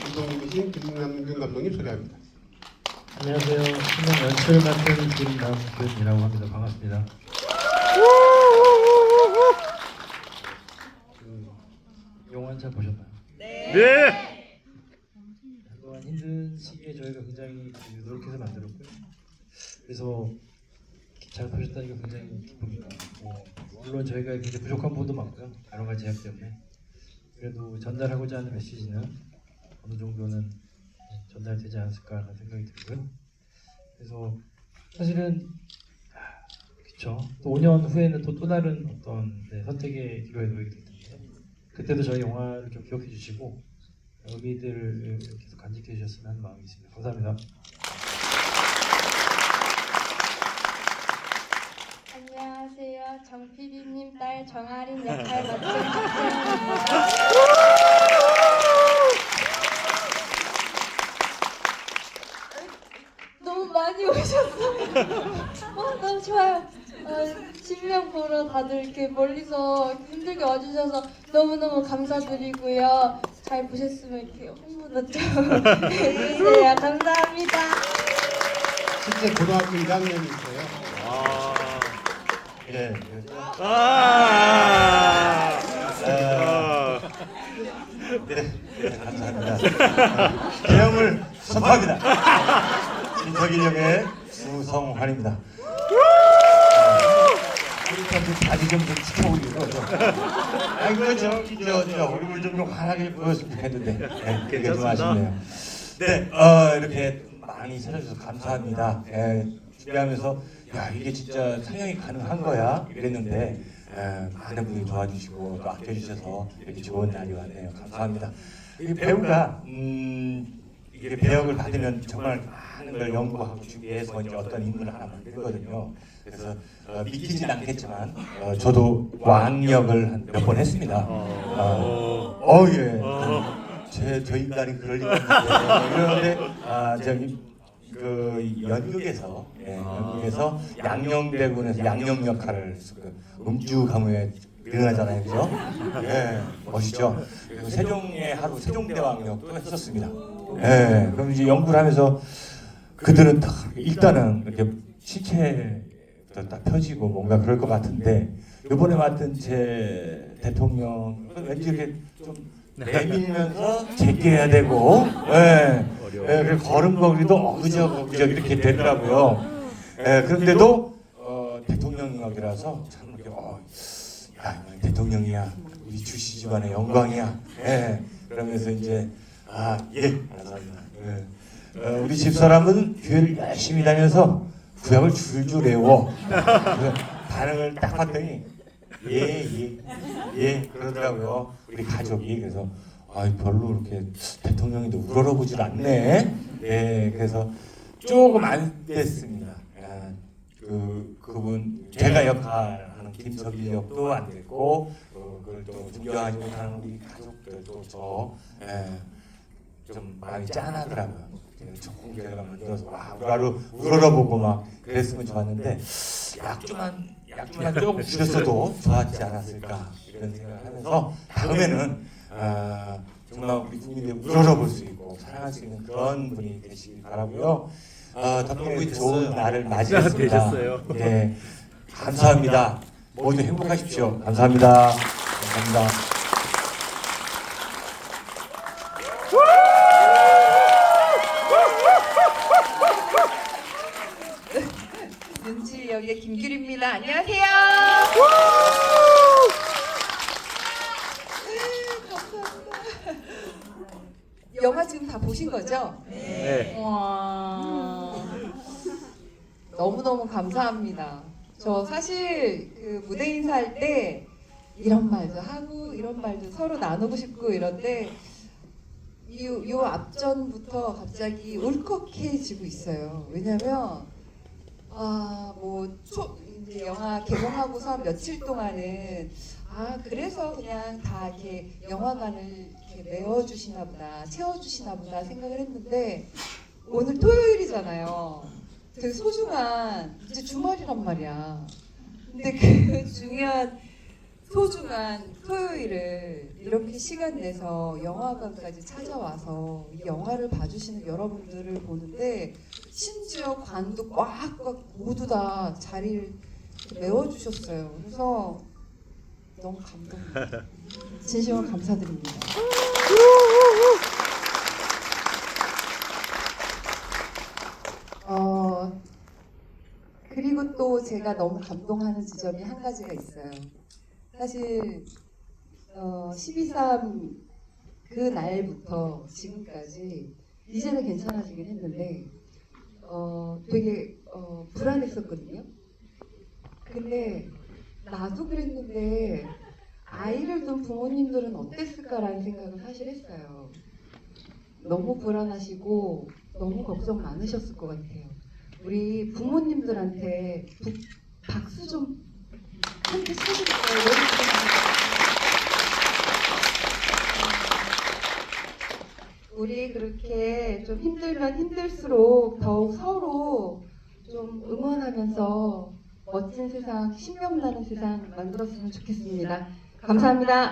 감독님이신 김남균 감독님 소개합니다. 안녕하세요. 신명 연출 맡은 김남근이라고 합니다. 반갑습니다. 그 영화 잘 보셨나요? 네. 그동안 힘든 시기에 저희가 굉장히 노력해서 만들었고요. 그래서 잘 보셨다니까 굉장히 기쁩니다. 뭐, 물론 저희가 굉장히 부족한 부분도 많고요. 여러 가지 제약 때문에 그래도 전달하고자 하는 메시지는 어느 정도는 전달되지 않았을까라는 생각이 들고요. 그래서 사실은 아, 그렇죠. 또 5년 후에는 또 또 다른 어떤 네, 선택의 기로에 놓이게 될 텐데 그때도 저희 영화를 좀 기억해 주시고 의미들을 계속 간직해 주셨으면 하는 마음이 있습니다. 감사합니다. 안녕하세요. 정PD님 딸 정아린 역할 맡은 박세현입니다. 너무 많이 오셨어요. 어, 너무 좋아요. 어, 신명 보러 다들 이렇게 멀리서 힘들게 와주셔서 너무너무 감사드리고요. 잘 보셨으면 이렇게 홍보도 좀 해주세요. 감사합니다. 실제 고등학교 1학년이 있어요. 아. 예. 아. 아, 네, 네, 감사합니다. 대형을 선포합니다. 김석일 형의 수성환입니다. 우리 좀좀 지켜보려고 좀. 아이고 저기 저, 저 얼굴 좀, 좀 환하게 보였으면 좋겠는데 네, 그게 좀. 아쉽네요. 네, 어, 이렇게 많이 찾아주셔서 감사합니다. 예, 준비하면서 야 이게 진짜 상영이 가능한 거야 이랬는데 예, 많은 분들이 도와주시고 또 아껴주셔서 이렇게 좋은 날이 왔네요. 감사합니다. 이 배우가 음, 이게 배역을 받으면 정말 걸 연구하고 준비해서 이제 어떤 인물을 하나 만들거든요. 그래서 어, 믿기진 않겠지만 어, 저도 왕역을 몇번 했습니다. 어, 어 예. 제, 저 인간이 그럴 리가 없는데 그런데 아 저기 그 연극에서 예, 연극에서 양녕대군에서 양녕 역할을 그 음주 가무에 일어나잖아요, 그죠? 예, 멋있죠. 그리고 세종의 하루 세종대왕 역도 했었습니다. 예, 그럼 이제 연구를 하면서 그들은 다 일단은 이렇게 시체부터 딱 펴지고 뭔가 그럴 것 같은데 이번에 맡은 제 대통령 왠지 이렇게 좀 내밀면서 제껴야 되고, 예, 예, 그 걸음걸이도 어그적 이렇게 되더라고요. 예, 그런데도 어, 대통령역이라서 참 이렇게 어, 야 대통령이야, 우리 주시 집안의 영광이야. 예, 그러면서 이제 아 예, 감사합니다. 예. 어, 우리 집사람은 교회를 열심히 다녀서 구약을 줄줄 외워. 반응을 딱 봤더니 예예예 예, 그러더라고요. 우리 가족이 그래서 아 별로 이렇게 대통령이도 우러러보질 않네. 예 그래서 조금 안 됐습니다. 아, 그 그분 제가 역할하는 김석일 역도 안 됐고 어, 그걸 또 존경하지 못하는 우리 가족들도 저 예, 좀 많이 짠하더라고요. 그래서 조금 제가 만들어서 와 우라로 우러러보고 막 그랬으면 좋았는데 약주만 약주만 조금 주셨어도 좋았지 않았을까 이런 생각을 하면서 다음에는 아, 정말 우리 국민들 우러러볼 수 있고 사랑할 수 있는 그런 분이 되시길 바라고요. 아, 덕분에 좋은 날을 맞이했습니다. 되셨어요. 예, 감사합니다. 모두 행복하십시오. 감사합니다. 감사합니다. 눈치 역의 김규리입니다. 안녕하세요. 감사합니다. 영화 지금 다 보신 거죠? 네. 와 너무너무 감사합니다. 저 사실 그 무대 인사할 때 이런 말도 하고 이런 말도 서로 나누고 싶고 이런데 이, 요 앞전부터 갑자기 울컥해지고 있어요. 왜냐면 아뭐 이제 영화 개봉하고서 며칠 동안은 아 그래서 그냥 다 이렇게 영화관을 이렇게 메워주시나 보다 채워주시나 보다 생각을 했는데 오늘 토요일이잖아요. 되게 소중한 이제 주말이란 말이야. 근데 그 중요한 소중한 토요일을 이렇게 시간 내서 영화관까지 찾아와서 이 영화를 봐주시는 여러분들을 보는데 심지어 관도 꽉꽉 모두 다 자리를 메워주셨어요. 그래서 너무 감동입니다. 진심으로 감사드립니다. 어, 그리고 또 제가 너무 감동하는 지점이 한 가지가 있어요. 사실 어, 12.3 그 날부터 지금까지 이제는 괜찮아지긴 했는데 어, 되게 어, 불안했었거든요. 근데 나도 그랬는데 아이를 둔 부모님들은 어땠을까라는 생각을 사실 했어요. 너무 불안하시고 너무 걱정 많으셨을 것 같아요. 우리 부모님들한테 부- 박수 좀? 너무 감사합니다. 우리 그렇게 좀 힘들면 힘들수록 더욱 서로 좀 응원하면서 멋진 세상, 신명나는 세상 만들었으면 좋겠습니다. 감사합니다.